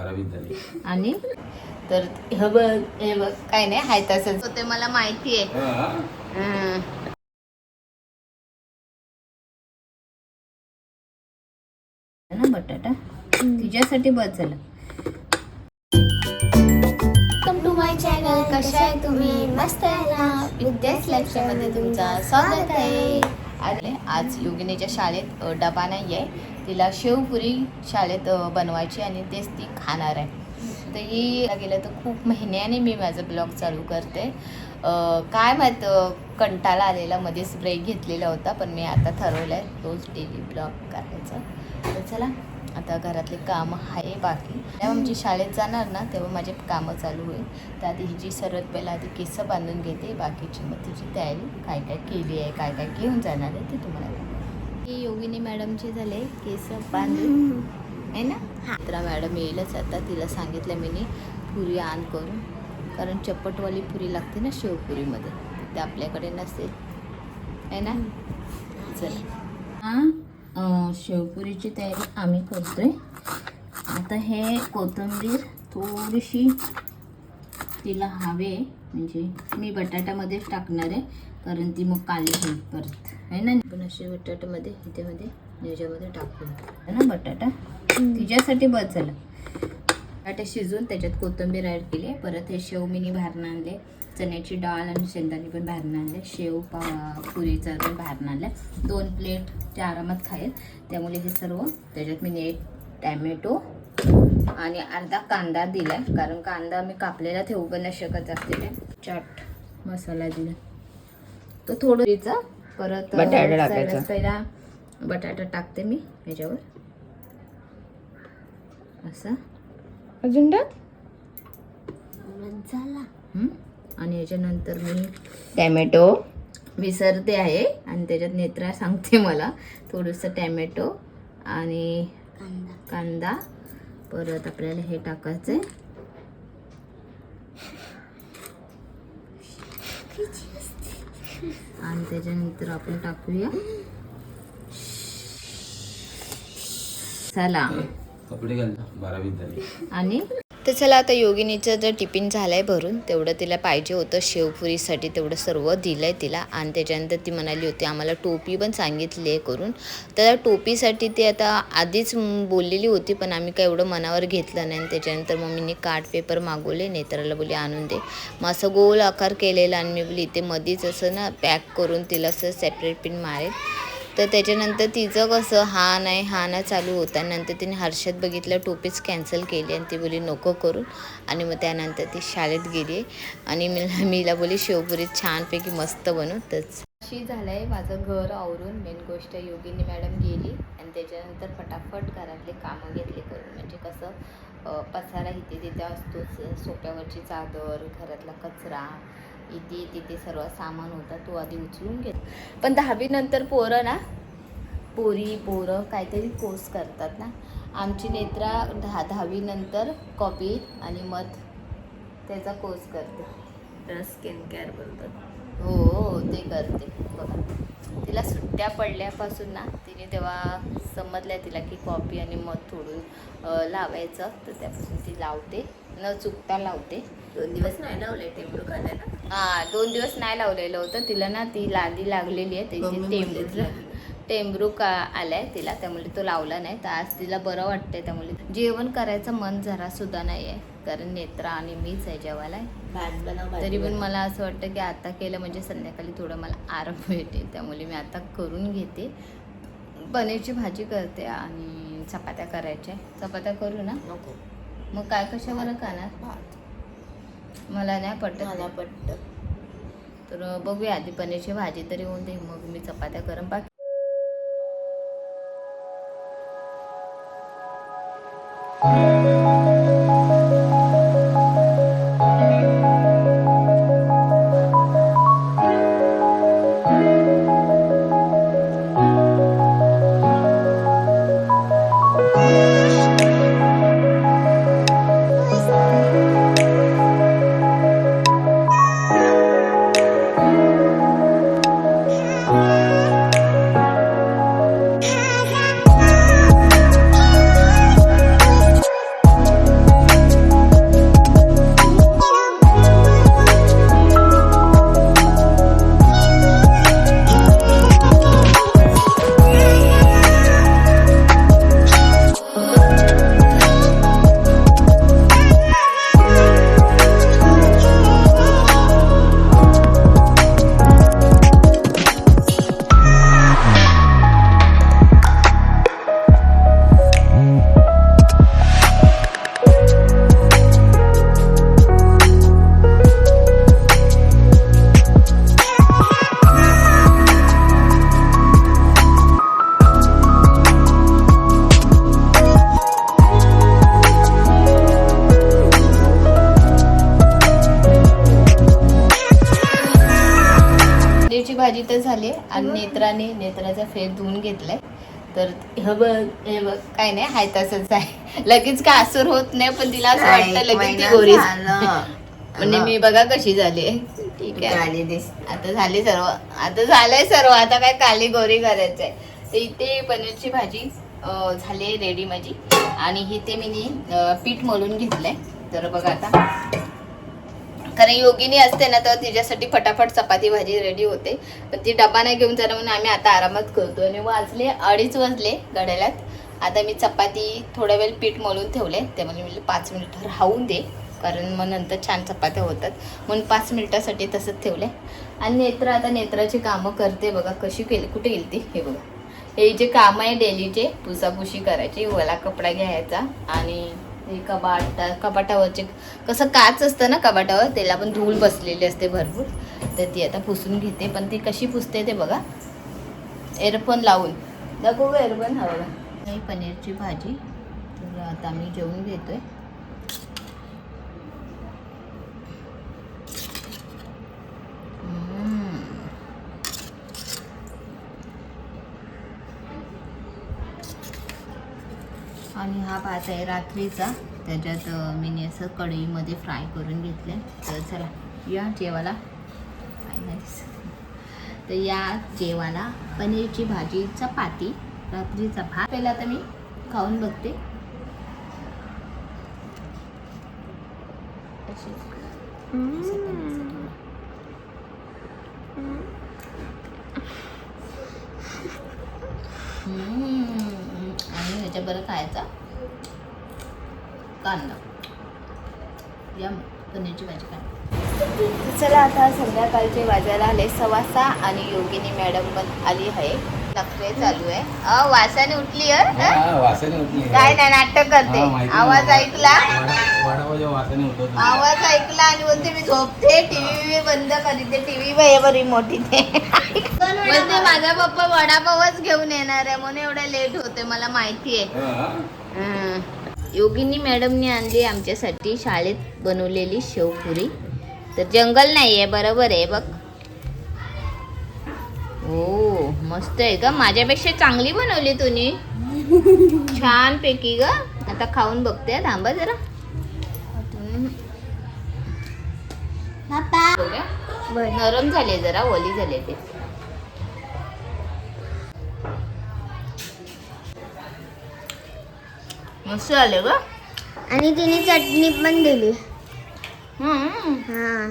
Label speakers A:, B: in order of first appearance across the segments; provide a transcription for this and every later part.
A: बारावीत झाली.
B: आणि? तर हे बघ हे बघ काय नाही हाय तसंच. ते मला माहिती आहे.
A: हा?
B: हं. ना बटाटा. तिच्यासाठी बस झालं.
C: वेलकम टू माय चॅनल कशा आहे तुम्ही? मस्त आहे ना?
B: विद्यास लक्षामध्ये तुमचं स्वागत आहे. अरे आज योगिनीच्या शाळेत डबा नाही आहे तिला शेवपुरी शाळेत बनवायची आणि तेच ती खाणार आहे. तर ही गेलं तर खूप महिन्याने मी माझं ब्लॉग चालू करते. काय माहीत कंटाळा आलेला मध्येच ब्रेक घेतलेला होता पण मी आता ठरवलं आहे रोज डेली ब्लॉग करायचा. तर चला आता घरातले कामं आहे बाकी. जेव्हा आमची शाळेत जाणार ना तेव्हा माझे कामं चालू होईल. तर आधी हिची सर्वात पहिला आधी केस बांधून घेते. बाकीची मग तिची तयारी काय काय केली आहे काय काय घेऊन जाणार आहे ते तुम्हाला. ही योगिनी मॅडमचे झाले केस बांधून. आहे ना? मित्रा मॅडम येईलच आता तिला सांगितलं मी पुरी आण करून. कारण चप्पटवाली पुरी लागते ना शेवपुरीमध्ये ते आपल्याकडे नसेल. आहे ना? चल. हां? शेवपुरीची तयारी आम्ही करतोय. आता हे कोथिंबीर थोडीशी तिला हवे म्हणजे मी बटाट्यामध्येच टाकणार आहे कारण ती मग काली होईल परत. आहे ना? पण असे बटाट्यामध्ये ह्याच्यामध्ये याच्यामध्ये टाकून. है ना बटाटा? तिच्यासाठी बस झालं बटाटे शिजून त्याच्यात कोथिंबीर ॲड केली परत हे शेव मिनी बाहेरनं आणले. चण्याची डाळ आणि शेंगदाणे पण बाहेरनं आणले. शेव पा पुरीचा पण बाहेरनं आणल्या दोन प्लेट ते आरामात खाईल. त्यामुळे हे सर्व त्याच्यात मी एक टॅमॅटो आणि अर्धा कांदा दिलाय. कारण कांदा मी कापलेला ठेवू पण नाही शकत असलेला चाट मसाला दिला. तो थोडं परत पहिला बटाटा टाकते मी ह्याच्यावर. असा.
A: अजून टाक
C: झाला.
B: हं? आणि याच्यानंतर मी
A: टॅमॅटो.
B: विसरते आहे आणि त्याच्यात नेत्रा सांगते मला. थोडंसं टॅमॅटो आणि
C: कांदा.
B: कांदा. परत आपल्याला हे टाकायचं आहे आणि त्याच्यानंतर आपण टाकूया. चला.
A: कपडे बारावीत झाली.
B: आणि? तर चला आता योगिनीचं जर टिफिन झालं आहे भरून तेवढं तिला पाहिजे होतं शेवपुरीसाठी तेवढं सर्व दिलं आहे तिला. आणि त्याच्यानंतर ती म्हणाली होती आम्हाला टोपी पण सांगितली आहे करून. तर टोपीसाठी ती आता आधीच बोललेली होती पण आम्ही काय एवढं मनावर घेतलं नाही. आणि त्याच्यानंतर मम्मीने कार्ड पेपर मागवले नेत्राला बोली आणून दे. मग असं गोल आकार केलेला आणि मी बोली इथे मध्येच असं ना पॅक करून तिला असं सेपरेट पिन मारेल. तर त्याच्यानंतर तिचं कसं हा नाही हा ना चालू होता. नंतर तिने हर्षद बघितलं टोपीच कॅन्सल केली आणि ती बोली नको करून आणि मग त्यानंतर ती शाळेत गेली. आणि मी मीला बोली शेवपुरी छानपैकी मस्त बनव. तर अशी झालं आहे माझं घर आवरून मेन गोष्ट योगिनी मॅडम गेली. आणि त्याच्यानंतर फटाफट घरातले कामं घेतले करून. म्हणजे कसं पसारा इथे तिथे असतोच. सोप्यावरची चादर घरातला कचरा. इथे तिथे सर्व सामान होता तो आधी उचलून घेत. पण दहावीनंतर पोरं ना पोरी पोरं काहीतरी कोर्स करतात ना. आमची नेत्रा दहा दहावीनंतर कॉपी आणि मध त्याचा कोर्स करते.
C: स्किन केअर बोलतात.
B: हो हो ते करते. बघा. तिला सुट्ट्या पडल्यापासून ना तिने तेव्हा समजलं तिला की कॉपी आणि मध थोडून लावायचं तर त्यापासून ती लावते. न चुकता लावते.
C: दोन दिवस नाही लावले खाण्याला.
B: हा दोन दिवस नाही लावलेलं होतं. तिला ना ती लादी लागलेली आहे त्याची
C: मम्मी
B: टेंबरू टेंबरू का आलाय तिला त्यामुळे तो लावला नाही. तर आज तिला बरं वाटतंय त्यामुळे. जेवण करायचं मन जरा सुद्धा नाही आहे कारण नेत्रा आणि मीच आहे जेवायला. तरी पण. मला असं वाटतं की आता केलं म्हणजे संध्याकाळी थोडं मला आराम भेटेल त्यामुळे मी आता करून घेते. पनीरची भाजी करते आणि चपात्या करायच्या. चपात्या करू ना? मग काय कशावर खाणार? मला नाही पटत
C: मला पटत
B: तर बघूया आधी पनीरची भाजी तरी होऊन दे मग मी चपात्या गरम पाक Thank you. तर झाली आणि नेत्राने नेत्राचा फेस धुवून घेतलाय. तर हे बघ हे बघ काय नाही हाय तसंच आहे. लगेच काय असर होत नाही पण तिला असं वाटतं लगेच ती गोरी म्हणजे मी बघा कशी झाली ठीक आहे. आता झाली सर्व आता झालंय सर्व आता काय काली गोरी करायचं आहे तर इथे पनीरची भाजी झाली रेडी माझी. आणि इथे मी पीठ मळून घेतलंय. तर बघा आता. कारण योगिनी असते ना तर तिच्यासाठी फटाफट चपाती भाजी रेडी होते. पण ती डबा नाही घेऊन जाणं म्हणून आम्ही आता आरामात करतो आणि वाजले अडीच वाजले घड्याळात आता मी चपाती थोड्या वेळ पीठ मळून ठेवले त्यामुळे मी पाच मिनिटं राहून दे. कारण मग नंतर छान चपात्या होतात. म्हणून पाच मिनिटासाठी तसंच ठेवले आणि नेत्र आता नेत्राची कामं करते बघा कशी केली कुठे गेली ती हे बघा. हे जे काम आहे डेलीचे पुसापुशी करायची ओला कपडा घ्यायचा आणि हे कबाट कपाटावरचे कसं काच असतं ना कपाटावर त्याला पण धूळ बसलेली असते भरपूर. तर ती आता पुसून घेते पण ती कशी पुसते ते बघा. एअरफोन लावून. दाखवू एअरफोन हवं नाही पनीरची भाजी. तर आता मी जेवून घेतो आहे आणि हा भात आहे रात्रीचा. त्याच्यात मी असं कढईमध्ये फ्राय करून घेतले. तर चला या फायनली तर या जेवायला पनीरची भाजी चपाती रात्रीचा भात. पहिला आता मी खाऊन बघते. आणि ह्याच्याबरोबर खायचा. कांदा. या पनीरची भाजी काय चला आता संध्याकाळचे वाजायला आले. सव्वा सहा आणि योगिनी मॅडम पण आली आहे. नखरे चालू आहे. अ वासाने उठली
A: हा, वासाने उठली.
B: काय नाही नाटक करते. आवाज. ऐकला?
A: वडा- वडापावच्या वासाने उठत होती.
B: आवाज ऐकला आणि बोलते मी झोपते टीव्ही बंद करीते टीव्ही बरी मोठी ते बोलते माझा पप्पा वडापावच घेऊन येणार आहे म्हणून एवढा लेट होते मला माहिती आहे. योगिनी मॅडमने आणली आमच्यासाठी शाळेत बनवलेली शेवपुरी. तर जंगल नाही आहे बरोबर आहे बघ. हो मस्त आहे का माझ्यापेक्षा चांगली बनवली तुम्ही छान पैकी ग. आता खाऊन बघते थांबा जरा. नरम झाले जरा ओली झाले ते. मस्त आले ग.
C: आणि तिने चटणी पण दिली.
B: हम्म.
C: हा.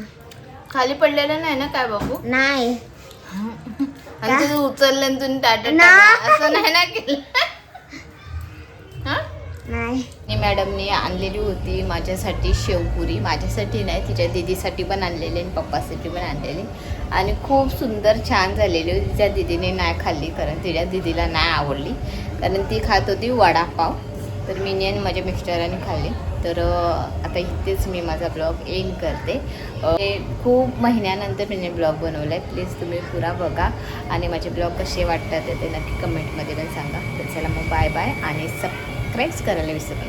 B: खाली पडलेलं नाही ना काय बाबू
C: नाही.
B: आणि तुझं उचललं आणि तुम्ही टाटा. टाटा. असं नाही ना केलं. हा?
C: नाही.
B: आणि मॅडमनी आणलेली होती माझ्यासाठी शेवपुरी. माझ्यासाठी नाही तिच्या दीदीसाठी पण आणलेली आणि पप्पासाठी पण आणलेली. आणि खूप सुंदर छान झालेली होती. तिच्या दीदीने नाही खाल्ली कारण तिच्या दीदीला नाही आवडली. कारण ती खात होती वडापाव. तर मी आणि माझ्या मिस्टरांनी खाल्ले. तर आता इथेच मी माझा ब्लॉग एंड करते. खूप महिन्यानंतर मी ब्लॉग बनवला आहे प्लीज तुम्ही पुरा बघा. आणि माझे ब्लॉग कसे वाटतात ते नक्की कमेंटमध्ये पण सांगा. तर चला मग बाय बाय आणि सबस्क्राईब्स करायला विसरू